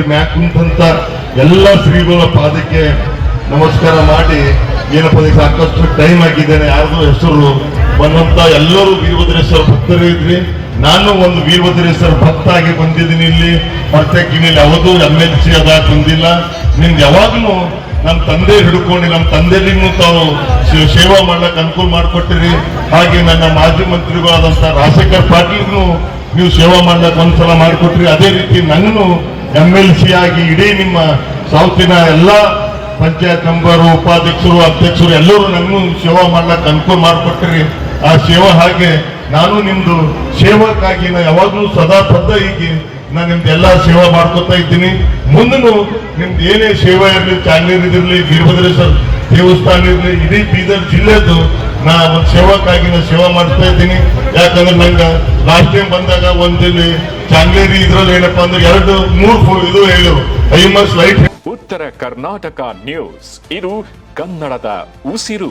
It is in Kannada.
ಕುಂತಂತ ಎಲ್ಲ ಶ್ರೀಗಳ ಪಾದಕ್ಕೆ ನಮಸ್ಕಾರ ಮಾಡಿ ಏನಪ್ಪ ಸಾಕಷ್ಟು ಟೈಮ್ ಆಗಿದ್ದೇನೆ. ಯಾರ್ದು ಹೆಸರು? ಬಂದಂತ ಎಲ್ಲರೂ ವೀರಭದ್ರೇಶ್ವರ ಭಕ್ತರು ಇದ್ರಿ. ನಾನು ಒಂದು ವೀರಭದ್ರೇಶ್ವರ ಭಕ್ತ ಆಗಿ ಬಂದಿದ್ದೀನಿ ಇಲ್ಲಿ. ಇಲ್ಲಿ ಯಾವುದೂ ಎಂ ಎಲ್ ಸಿ ಅದ ಬಂದಿಲ್ಲ. ನಿಮ್ಗೆ ಯಾವಾಗಲೂ ನಮ್ಮ ತಂದೆ ಹಿಡ್ಕೊಂಡು ನಮ್ಮ ತಂದೆಲಿನೂ ತಾವು ಸೇವಾ ಮಾಡ್ಲಿಕ್ಕೆ ಅನುಕೂಲ ಮಾಡಿಕೊಟ್ಟಿರಿ. ಹಾಗೆ ನನ್ನ ಮಾಜಿ ಮಂತ್ರಿಗಳಾದಂಥ ರಾಜಶೇಖರ್ ಪಾಟೀಲ್ಗೂ ನೀವು ಸೇವಾ ಮಾಡ್ಲಿಕ್ಕೆ ಒಂದ್ಸಲ ಮಾಡಿಕೊಟ್ರಿ. ಅದೇ ರೀತಿ ನನ್ನೂ ಎಂ ಎಲ್ ಸಿ ಆಗಿ ಇಡೀ ನಿಮ್ಮ ಸೌತಿನ ಎಲ್ಲ ಪಂಚಾಯತ್ ಮೆಂಬರು, ಉಪಾಧ್ಯಕ್ಷರು, ಅಧ್ಯಕ್ಷರು ಎಲ್ಲರೂ ನನ್ನೂ ಸೇವಾ ಮಾಡ್ಲಕ್ಕೆ ಅನುಕೂಲ ಮಾಡಿಕೊಟ್ರಿ ಆ ಸೇವಾ ಹಾಗೆ ನಾನು ನಿಮ್ದು ಸೇವಕ್ಕಾಗಿ ನಾ ಯಾವಾಗಲೂ ಸದಾ ಬದ್ಧ ಹೀಗೆ ನಾನು ನಿಮ್ದು ಎಲ್ಲ ಸೇವಾ ಮಾಡ್ಕೊತಾ ಇದ್ದೀನಿ. ಮುಂದೂ ನಿಮ್ದು ಏನೇ ಸೇವಾ ಇರಲಿ ಚಾಂಗ್ಲೀರ್ ಇರಲಿ, ವೀರಭದ್ರೇಶ್ವರ ದೇವಸ್ಥಾನ ಇರಲಿ, ಇಡೀ ಬೀದರ್ ಜಿಲ್ಲೆದು ನಾ ಒಂದು ಸೇವಕ್ಕಾಗಿ ನಾ ಸೇವಾ ಮಾಡ್ತಾ ಇದ್ದೀನಿ. ಯಾಕಂದ್ರೆ ನಂಗೆ ಲಾಸ್ಟ್ ಟೈಮ್ ಬಂದಾಗ ಒಂದಿಲ್ಲಿ ಚಾಂಗ್ಲೇರಿ ಇದ್ರಲ್ಲಿ ಏನಪ್ಪಾ ಅಂದ್ರೆ ಎರಡು, ಮೂರು ಇದು ಹೇಳು. ಐಮಸ್ ಲೈಟ್. ಉತ್ತರ ಕರ್ನಾಟಕ ನ್ಯೂಸ್, ಇದು ಕನ್ನಡದ ಉಸಿರು.